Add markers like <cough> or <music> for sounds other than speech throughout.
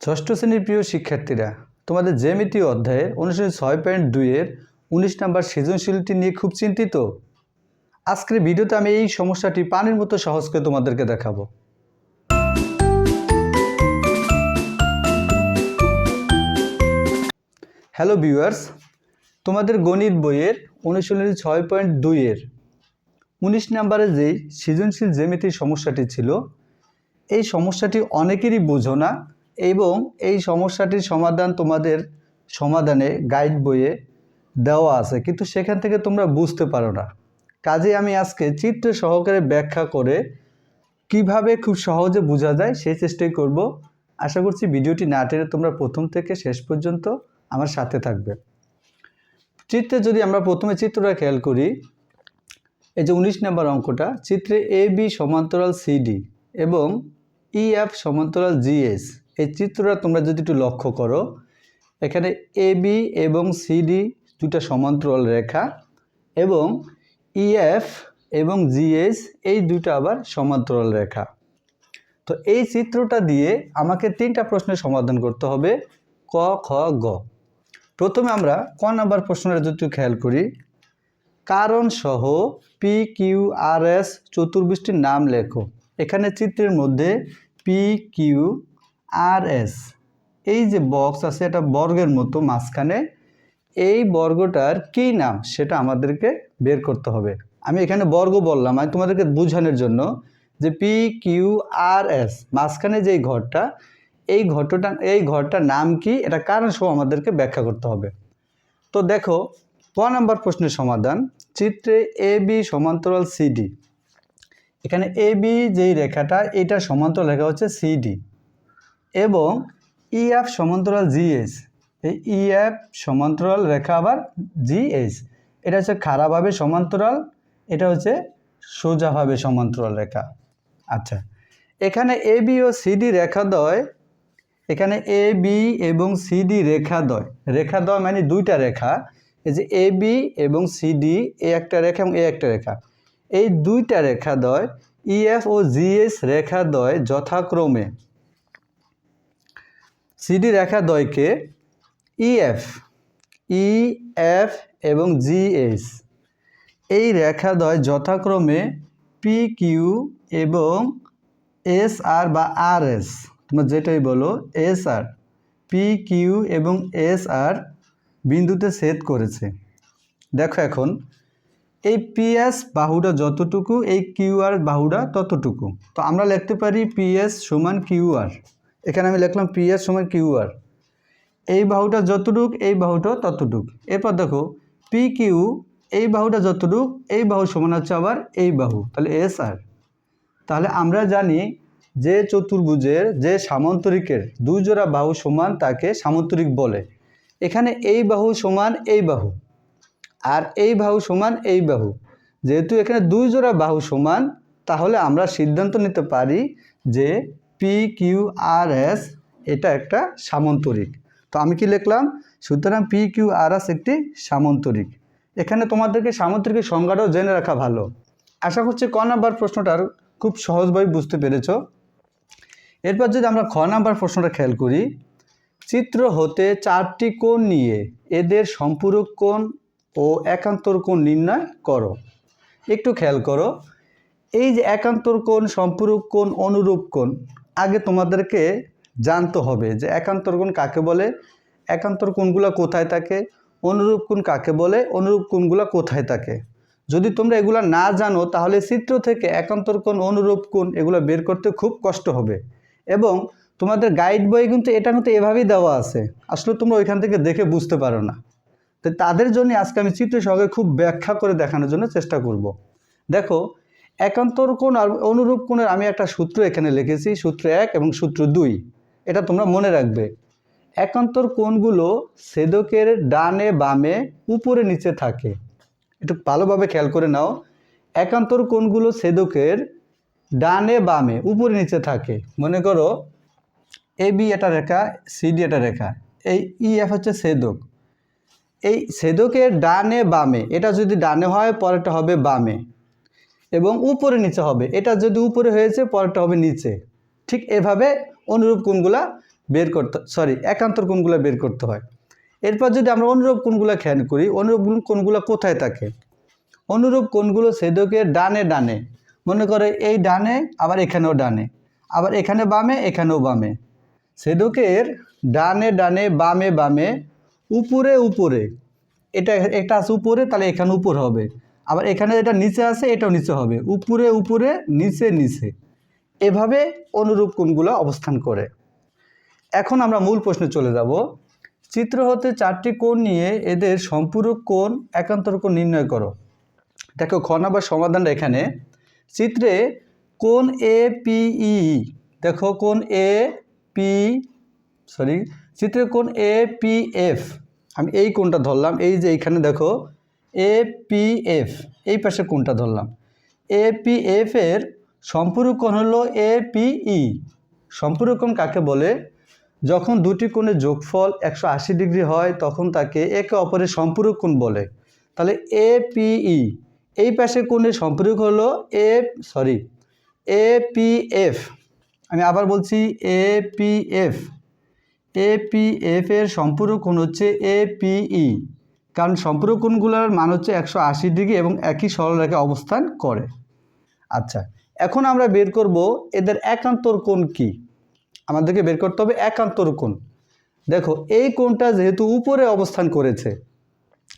ষষ্ঠ শ্রেণির প্রিয় শিক্ষার্থীরা, তোমাদের জ্যামিতি অধ্যায়ে অনুশীলন ছয় পয়েন্ট দুইয়ের উনিশ নাম্বার সৃজনশীলটি নিয়ে খুব চিন্তিত। আজকের ভিডিওতে আমি এই সমস্যাটি পানির মতো সহজ করে তোমাদেরকে দেখাবো। হ্যালো ভিউয়ার্স তোমাদের গণিত বইয়ের অনুশীলনী ছয় পয়েন্ট দুইয়ের উনিশ নাম্বারে যেই সৃজনশীল জ্যামিতির সমস্যাটি ছিল, এই সমস্যাটি অনেকেরই বোঝো না এবং এই সমস্যাটির সমাধান তোমাদের সমাধানে গাইড বইয়ে দেওয়া আছে। কিন্তু সেখান থেকে তোমরা বুঝতে পারো না। কাজে আমি আজকে চিত্র সহকারে ব্যাখ্যা করে কীভাবে খুব সহজে বোঝা যায় সেই চেষ্টাই করব। আশা করছি ভিডিওটি না টেনে তোমরা প্রথম থেকে শেষ পর্যন্ত আমার সাথে থাকবে। চিত্রে যদি আমরা প্রথমে চিত্রটা খেয়াল করি, এই যে উনিশ নম্বর অঙ্কটা, চিত্রে এ বি সমান্তরাল সিডি এবং ই এফ সমান্তরাল জিএস এই চিত্রটা তোমরা যদি একটু লক্ষ্য করো, এখানে এ বি এবং সিডি দুটা সমান্তরাল রেখা এবং ইএফ এবং জিএস এই দুটো আবার সমান্তরাল রেখা। তো এই চিত্রটা দিয়ে আমাকে তিনটা প্রশ্নের সমাধান করতে হবে, ক, খ, গ। প্রথমে আমরা ক নাম্বার প্রশ্নটা যদি খেয়াল করি, কারণ সহ পি কিউ আর এস চতুর্ভুজটির নাম লেখো। এখানে চিত্রের মধ্যে পি কিউ আর এস এই যে বক্স আছে, এটা বর্গের মতো মাঝখানে। এই বর্গটার কী নাম সেটা আমাদেরকে বের করতে হবে। আমি এখানে বর্গ বললাম, আমি তোমাদেরকে বোঝানোর জন্য যে পি কিউ আর এস মাঝখানে যেই ঘরটা, এই ঘরটা, এই ঘরটার নাম কি, এটা কারণ সহ আমাদেরকে ব্যাখ্যা করতে হবে। তো দেখো ক নাম্বার প্রশ্নের সমাধান, চিত্রে এ বি সমান্তরাল সিডি এখানে এ বি যেই রেখাটা এটা সমান্তরাল রেখা হচ্ছে সিডি এবং ইএফ সমান্তরাল জিএস এই ইএফ সমান্তরাল রেখা আবার জিএস এটা হচ্ছে খারাপভাবে সমান্তরাল, এটা হচ্ছে সোজাভাবে সমান্তরাল রেখা। আচ্ছা এখানে এ বি ও সিডি রেখাদ্বয় এখানে এ বি এবং সিডি রেখাদ্বয় রেখাদ্বয় মানে দুইটা রেখা। এই যে এ বি এবং সিডি এ একটা রেখা এবং এ একটা রেখা। এই দুইটা রেখাদ্বয় ইএফ ও জিএস রেখাদ্বয় যথাক্রমে। সিডি রেখাদ্বয়কে ইএফ ই এফ এবং জিএস এই রেখাদ্বয় যথাক্রমে পি কিউ এবং এস আর বা আর এস তোমরা যেটাই বলো এস আর পি কিউ এবং এস আর বিন্দুতে ছেদ করেছে। দেখো এখন, এই পিএস বাহুটা যতটুকু, এই কিউআর বাহুটা ততটুকু। তো আমরা লিখতে পারি পিএস সমান কিউআর এখানে আমি লিখলাম পিএস সমান কিউআর এই বাহুটা যতটুক, এই বাহুটা ততটুক। এরপর দেখো পি কিউ এই বাহুটা যতটুক, এই বাহু সমান হচ্ছে আবার এই বাহু, তাহলে এস আর তাহলে আমরা জানি যে চতুর্ভুজের, যে সামান্তরিকের দুই জোড়া বাহু সমান তাকে সামান্তরিক বলে। এখানে এই বাহু সমান এই বাহু আর এই বাহু সমান এই বাহু। যেহেতু এখানে দুই জোড়া বাহু সমান, তাহলে আমরা সিদ্ধান্ত নিতে পারি যে পি কিউ আর এস এটা একটা সামান্তরিক। তো আমি কি লিখলাম? সুতরাং পি কিউ আর এস একটি সামান্তরিক। এখানে তোমাদেরকে সামান্তরিকের সংজ্ঞাটাও জেনে রাখা ভালো। আশা করছি ক নাম্বার প্রশ্নটার খুব সহজভাবে বুঝতে পেরেছ। এরপর যদি আমরা খ নাম্বার প্রশ্নটা খেয়াল করি, চিত্র হতে চারটি কোণ নিয়ে এদের সম্পূরক কোণ ও একান্তর কোণ নির্ণয় করো। একটু খেয়াল করো, এই যে একান্তর কোণ, সম্পূরক কোণ, অনুরূপ কোণ আগে তোমাদেরকে জানতে হবে যে একান্তর কোণ কাকে বলে? একান্তর কোণগুলো কোথায় থাকে? অনুরূপ কোন কাকে বলে? অনুরূপ কোণগুলো কোথায় থাকে? যদি তোমরা এগুলো না জানো, তাহলে চিত্র থেকে একান্তর কোন অনুরূপ কোন এগুলো বের করতে খুব কষ্ট হবে। এবং তোমাদের গাইড বই কিন্তু এটা কিন্তু এভাবেই দেওয়া আছে। আসলে তোমরা ওইখান থেকে দেখে বুঝতে পারো না। তো তাদের জন্য আজকে আমি চিত্র সঙ্গে খুব ব্যাখ্যা করে দেখানোর জন্য চেষ্টা করব। দেখো একান্তর কোণ আর অনুরূপ কোণের আমি একটা সূত্র এখানে লিখেছি, সূত্র এক এবং সূত্র দুই। এটা তোমরা মনে রাখবে। একান্তর কোণগুলো সেদকের ডানে বামে উপরে নিচে থাকে। একটু ভালোভাবে খেয়াল করে নাও। একান্তর কোণগুলো সেদকের ডানে বামে, উপরে নিচে থাকে। মনে করো, এ, বি এটা রেখা সিডি এটা রেখা। এই ই, এফ হচ্ছে সেদক এই সেদকের ডানে বামে, এটা যদি ডানে হয়, পরেরটা হবে বামে। এবং উপরে নিচে হবে। এটা যদি উপরে হয়েছে, পরেরটা হবে নিচে। ঠিক এভাবে অনুরূপ কোণগুলা বের করতে সরি একান্তর কোণগুলো বের করতে হয়। এরপর যদি আমরা অনুরূপ কোণগুলো খেয়াল করি, অনুরূপ কোণগুলো কোথায় থাকে? অনুরূপ কোণগুলো ছেদকের ডানে ডানে। মনে করে এই ডানে, আবার এখানেও ডানে। আবার এখানে বামে, এখানেও বামে। ছেদকের ডানে ডানে, বামে বামে, উপরে উপরে। এটা এটা আছে উপরে, তাহলে এখানে উপর হবে। আবার এখানে এটা নিচে আছে, এটাও নিচে হবে। উপরে উপরে, নিচে নিচে। এভাবে অনুরূপ কোণগুলো অবস্থান করে। এখন আমরা মূল প্রশ্নে চলে যাব। চিত্র হতে চারটি কোণ নিয়ে এদের সম্পূরক কোণ, একান্তর কোণ নির্ণয় করো। দেখো, খ নাম্বার সমাধানটা এখানে। চিত্রে কোন এ পি ই দেখো কোন এ পি সরি চিত্রে কোন এ পি এফ আমি এই কোণটা ধরলাম, এই যে এইখানে দেখো এ পি এফ এই পাশে কোণটা ধরলাম? এ পি এফ এর সম্পূরক কোণ হলো এ পি ই সম্পূরক কোণ কাকে বলে? যখন দুটি কোণের যোগফল একশো আশি ডিগ্রি হয়, তখন তাকে একে অপরের সম্পূরক কোণ বলে। তাহলে এ পি ই এই পাশে কোণের সম্পূরক হলো A sorry A P F আমি আবার বলছি A P F A P F এর সম্পূরক কোণ হচ্ছে এ পি ই কারণ সম্পূরক কোণগুলোর মান হচ্ছে একশো আশি ডিগ্রি এবং একই সরলরেখায় অবস্থান করে। আচ্ছা এখন আমরা বের করব এদের একান্তর কোণ কি? আমাদেরকে বের করতে হবে একান্তর কোণ। দেখো, এই কোণটা যেহেতু উপরে অবস্থান করেছে,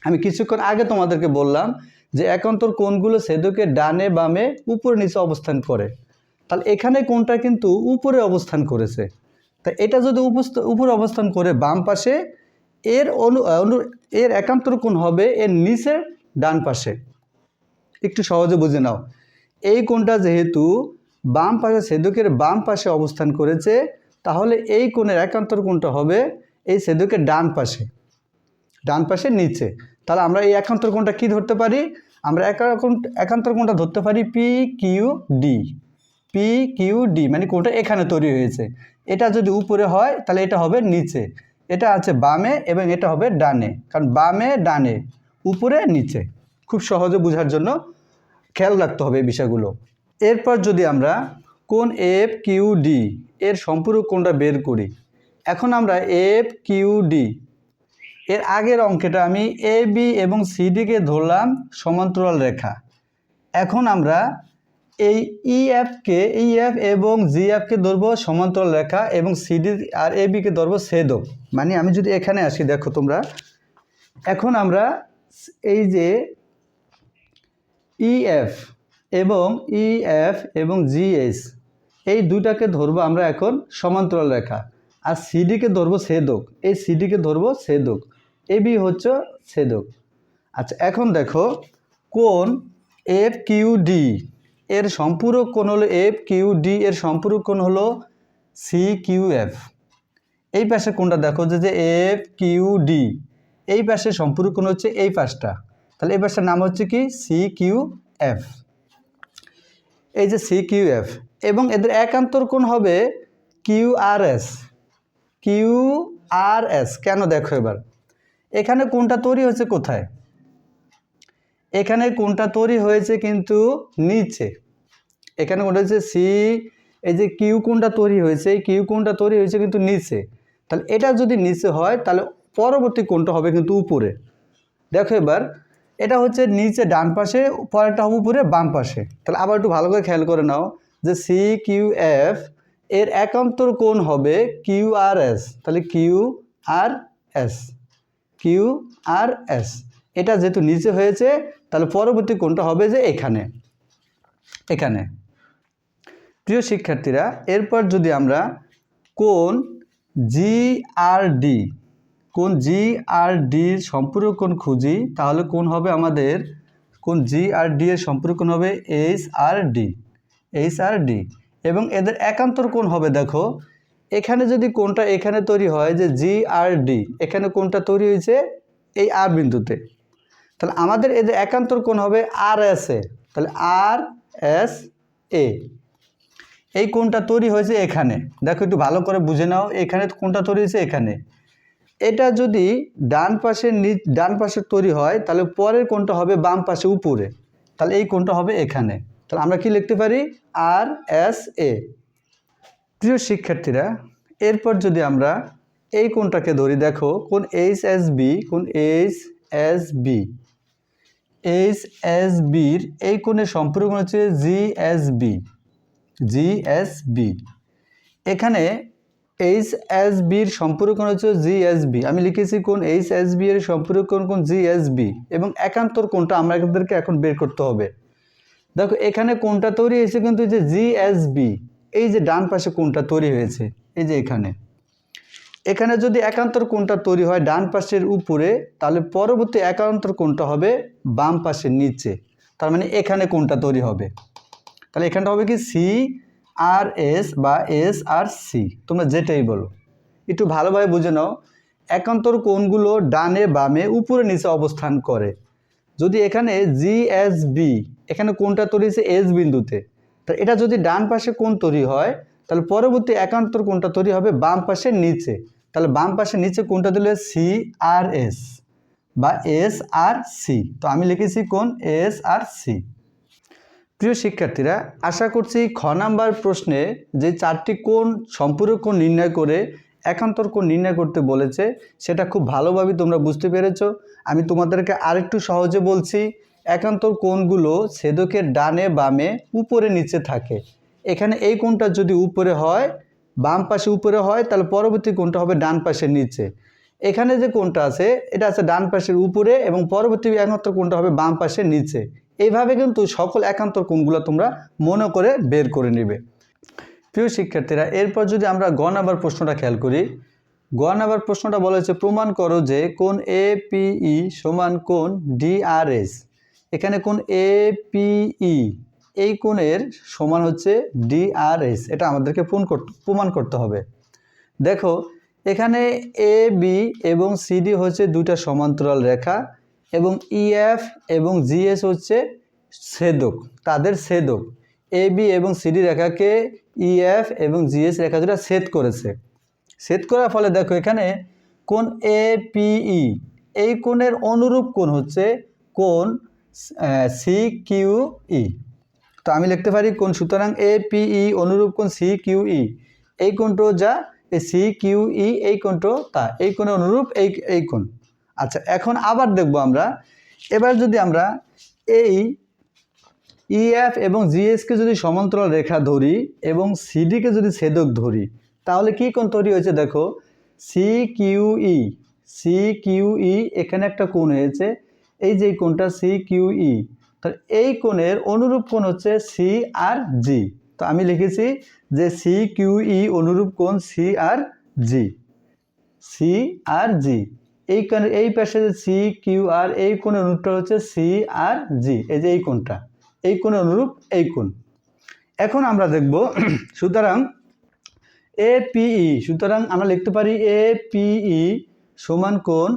আমি কিছুক্ষণ আগে তোমাদেরকে বললাম যে একান্তর কোণগুলো সেদকের ডানে বামে উপরে নিচে অবস্থান করে। তাহলে এখানে কোণটা কিন্তু উপরে অবস্থান করেছে। তা এটা যদি উপরে অবস্থান করে বাম পাশে এর অনু অনু- এর একান্তর কোণ হবে এর নিচে ডান পাশে। একটু সহজে বুঝে নাও। এই কোণটা যেহেতু বাম পাশে, সেদকের বাম পাশে অবস্থান করেছে, তাহলে এই কোণের একান্তর কোণটা হবে এই সেদকের ডান পাশে। ডান পাশে নিচে। তাহলে আমরা এই একান্তর কোণটা কি ধরতে পারি? আমরা একান্ত একান্তর কোণটা ধরতে পারি P Q D. P Q D মানে কোণটা এখানে তৈরি হয়েছে। এটা যদি উপরে হয়, তাহলে এটা হবে নিচে। এটা আছে বামে এবং এটা হবে ডানে। কারণ বামে, ডানে, উপরে, নিচে। খুব সহজে বোঝার জন্য খেয়াল রাখতে হবে এই বিষয়গুলো। এরপর যদি আমরা কোন এফ কিউ ডি এর সম্পূরক কোনটা বের করি, এখন আমরা এফ কিউ ডি এর আগের অঙ্কেটা আমি এ বি এবং সিডিকে ধরলাম সমান্তরাল রেখা। এখন আমরা এই ইএফকে ইএফ এবং জিএফকে ধরবো সমান্তরাল রেখা এবং সিডি আর এ বিকে ধরবো ছেদক মানে আমি যদি এখানে আসি, দেখো তোমরা। এখন আমরা এই যে ইএফ এবং ইএফ এবং জিএস এই দুটাকে ধরবো আমরা এখন সমান্তরাল রেখা। আর সিডিকে ধরবো ছেদক। এই সিডিকে ধরবো ছেদক। এবি হচ্ছে ছেদক। আচ্ছা এখন দেখো কোন এফ কিউ ডি এর সম্পূরক কোণ হলো এফ কিউ ডি এর সম্পূরক কোণ হলো সি কিউ এফ এই পাশে কোনটা দেখো যে যে এফ কিউ ডি এই পাশে সম্পূরক কোণ হচ্ছে এই পাশটা। তাহলে এই পাশটার নাম হচ্ছে কি? সি কিউ এফ এই যে সি কিউ এফ এবং এদের একান্তর কোণ হবে Q R S Q R S কেন দেখো এবার? এখানে কোনটা তৈরি হয়েছে কোথায়? এখানে কোনটা তৈরি হয়েছে কিন্তু নিচে। এখানে কোনটা হচ্ছে সি, এই যে কিউ কোনটা তৈরি হয়েছে, এই কিউ কোনটা তৈরি হয়েছে কিন্তু নিচে। তাহলে এটা যদি নিচে হয়, তাহলে পরবর্তী কোনটা হবে কিন্তু উপরে। দেখো এবার, এটা হচ্ছে নিচে ডান পাশে, পরেরটা হবে উপরে বাম পাশে। তাহলে আবার একটু ভালো করে খেয়াল করে নাও যে সি, কিউ, এফ, এর একান্তর কোণ হবে কিউ আর এস। তাহলে Q R S, Q R S. এটা যেহেতু নিচে হয়েছে তাহলে পরবর্তী কোনটা হবে যে এখানে। এখানে। প্রিয় শিক্ষার্থীরা, এরপর যদি আমরা কোন জি আর ডি কোন জি আর ডির সম্পূরক কোণ খুঁজি, তাহলে কোন হবে আমাদের কোন জি আর ডি এর সম্পূরক কোণ হবে H R D H R D এবং এদের একান্তর কোণ হবে, দেখো, এখানে যদি কোনটা এখানে তৈরি হয় যে জি আর ডি এখানে কোনটা তৈরি হয়েছে এই আর বিন্দুতে তাহলে আমাদের এদের একান্তর কোণ হবে আর এস এ তাহলে আর এস এ এই কোনটা তৈরি হয়েছে এখানে। দেখো একটু ভালো করে বুঝে নাও, এখানে কোনটা তৈরি হয়েছে এখানে। এটা যদি ডান পাশে নি- ডান পাশে তৈরি হয়, তাহলে পরের কোনটা হবে বাম পাশে উপরে। তাহলে এই কোনটা হবে এখানে। তাহলে আমরা কি লিখতে পারি? আর এস এ প্রিয় শিক্ষার্থীরা, এরপর যদি আমরা এই কোনটাকে ধরি, দেখো কোন এইচ এস বি কোন H S B H S বির এই কোণের সম্পূর্ণ কোণ হচ্ছে G S B G S B এখানে এইচ এস বির সম্পূরক হচ্ছে জি এস বি আমি লিখেছি কোন এইচ এস বি এর সম্পূরক কোণ কোন জি এস বি এবং একান্তর কোণটা আমাদেরকে এখন বের করতে হবে। দেখো, এখানে কোনটা তৈরি হয়েছে কিন্তু যে জি এস বি এই যে ডান পাশে কোনটা তৈরি হয়েছে, এই যে এখানে। এখানে যদি একান্তর কোণটা তৈরি হয় ডান পাশের উপরে, তাহলে পরবর্তী একান্তর কোণটা হবে বাম পাশের নিচে। তার মানে এখানে কোনটা তৈরি হবে। তাহলে এখানটা হবে কি সি আর এস বা এস আর সি তোমরা যেটাই বলো। একটু ভালোভাবে বুঝে নাও। একান্তর কোণগুলো ডানে, বামে, উপরে, নিচে অবস্থান করে। যদি এখানে জি এস বি এখানে কোনটা তৈরি হয়েছে এস বিন্দুতে, তা এটা যদি ডান পাশে কোণ তৈরি হয় তাহলে পরবর্তী একান্তর কোনটা তৈরি হবে বাম পাশের নিচে। তাহলে বাম পাশের নিচে কোনটা দিলে সি আর এস বা এস আর সি তো আমি লিখেছি কোন এস আর সি প্রিয় শিক্ষার্থীরা, আশা করছি খ নাম্বার প্রশ্নে যে চারটি কোণ, সম্পূরক কোণ নির্ণয় করে একান্তর কোণ নির্ণয় করতে বলেছে, সেটা খুব ভালোভাবে তোমরা বুঝতে পেরেছ। আমি তোমাদেরকে আরেকটু সহজে বলছি, একান্তর কোণগুলো ছেদকের ডানে বামে উপরে নিচে থাকে। এখানে এই কোণটা যদি উপরে হয়, বাম পাশে উপরে হয়, তাহলে পরবর্তী কোণটা হবে ডান পাশের নিচে। এখানে যে কোণটা আছে, এটা আছে ডান পাশের উপরে এবং পরবর্তী একান্তর কোণটা হবে বাম পাশের নিচে। এইভাবে কিন্তু সকল একান্তর কোণগুলো তোমরা মনে করে বের করে নেবে। প্রিয় শিক্ষার্থীরা, এরপর যদি আমরা গ নাম্বার প্রশ্নটা খেয়াল করি, গ নাম্বার প্রশ্নটা বলা হয়েছে, প্রমাণ করো যে কোন এ পিই সমান কোন ডিআরএস এখানে কোন এ পিই এই কোণের সমান হচ্ছে ডিআরএস এটা আমাদেরকে করতে, প্রমাণ করতে হবে। দেখো, এখানে এ বি এবং সিডি হচ্ছে দুইটা সমান্তরাল রেখা এবং ইএফ এবং জিএস হচ্ছে ছেদক, তাদের ছেদক। এ বি এবং সিডি রেখাকে ইএফ এবং জিএস রেখা দুটা ছেদ করেছে। ছেদ করার ফলে দেখো এখানে কোন এ পিই এই কোণের অনুরূপ কোণ হচ্ছে কোণ সি কিউ ই তো আমি লিখতে পারি কোন সুতরাং এ পিই অনুরূপ কোণ সি কিউ ই এই কোণটো যা এই সি কিউ ই এই কোণটো তা। এই কোণের অনুরূপ, এই এই কোণ। আচ্ছা এখন আবার দেখব আমরা। এবার যদি আমরা এই ইএফ এবং জিএসকে যদি সমান্তরাল রেখা ধরি এবং সিডিকে যদি ছেদক ধরি, তাহলে কি কোণ তৈরি হয়েছে দেখো? C Q E C Q E এখানে একটা কোণ হয়েছে। এই যে কোণটা সি কিউ ই তাহলে এই কোণের অনুরূপ কোণ হচ্ছে সি আর জি তো আমি লিখেছি যে সি কিউ ই অনুরূপ কোণ সি আর জি সি আর জি এই কোণ, এই পাশে যে সি কিউ আর এই কোণের অনুরূপটা হচ্ছে সি আর জি এই যে এই কোণটা। এই কোণের অনুরূপ এই কোণ। এখন আমরা দেখব, <clears throat> সুতরাং এ পিই সুতরাং আমরা লিখতে পারি এ পিই সমান কোণ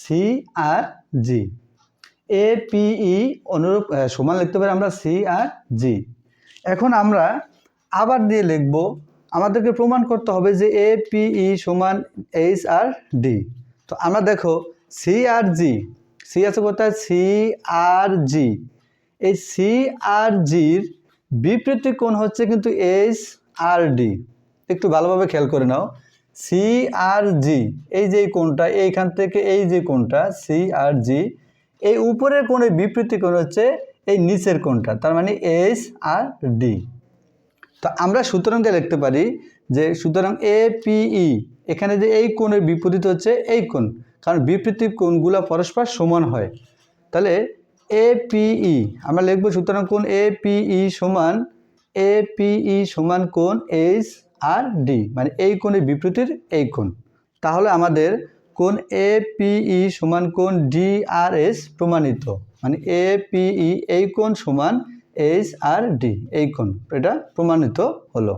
সি আর জি এ পিই অনুরূপ আহ, সমান লিখতে পারি আমরা সি আর জি এখন আমরা আবার দিয়ে লিখব আমাদেরকে প্রমাণ করতে হবে যে এ পিই সমান এইচ আর ডি তো আমরা দেখো সি আর জি সি আছে কোথায়? সি আর জি এই সি আর জির বিপরীত কোণ হচ্ছে কিন্তু এইচ আর ডি একটু ভালোভাবে খেয়াল করে নাও। সি আর জি এই যে কোণটা এইখান থেকে এই যে কোণটা সি আর জি এই উপরের কোণের বিপরীত কোণ হচ্ছে এই নিচের কোণটা, তার মানে এইচ আর ডি তো আমরা সুতরাং দিয়ে লিখতে পারি যে সুতরাং এ পিই এখানে যে এই কোণের বিপরীত হচ্ছে এই কোণ, কারণ বিপরীত কোণগুলো পরস্পর সমান হয়। তাহলে এ পিই আমরা লিখব সুতরাং কোণ এ পিই সমান এ পিই সমান কোণ এইচ আর ডি মানে এই কোণের বিপরীতের এই কোণ। তাহলে আমাদের কোণ এ পিই সমান কোন ডি আর এস প্রমাণিত। মানে এ পিই এই কোন সমান এইচ আর ডি, এই কোন এটা প্রমাণিত হলো।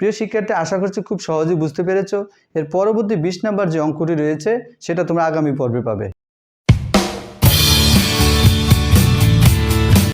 প্রিয় শিক্ষার্থী, আশা করছি খুব সহজেই বুঝতে পেরেছ। এর পরবর্তী বিশ নাম্বার যে অঙ্কটি রয়েছে, সেটা তোমরা আগামী পর্বে পাবে।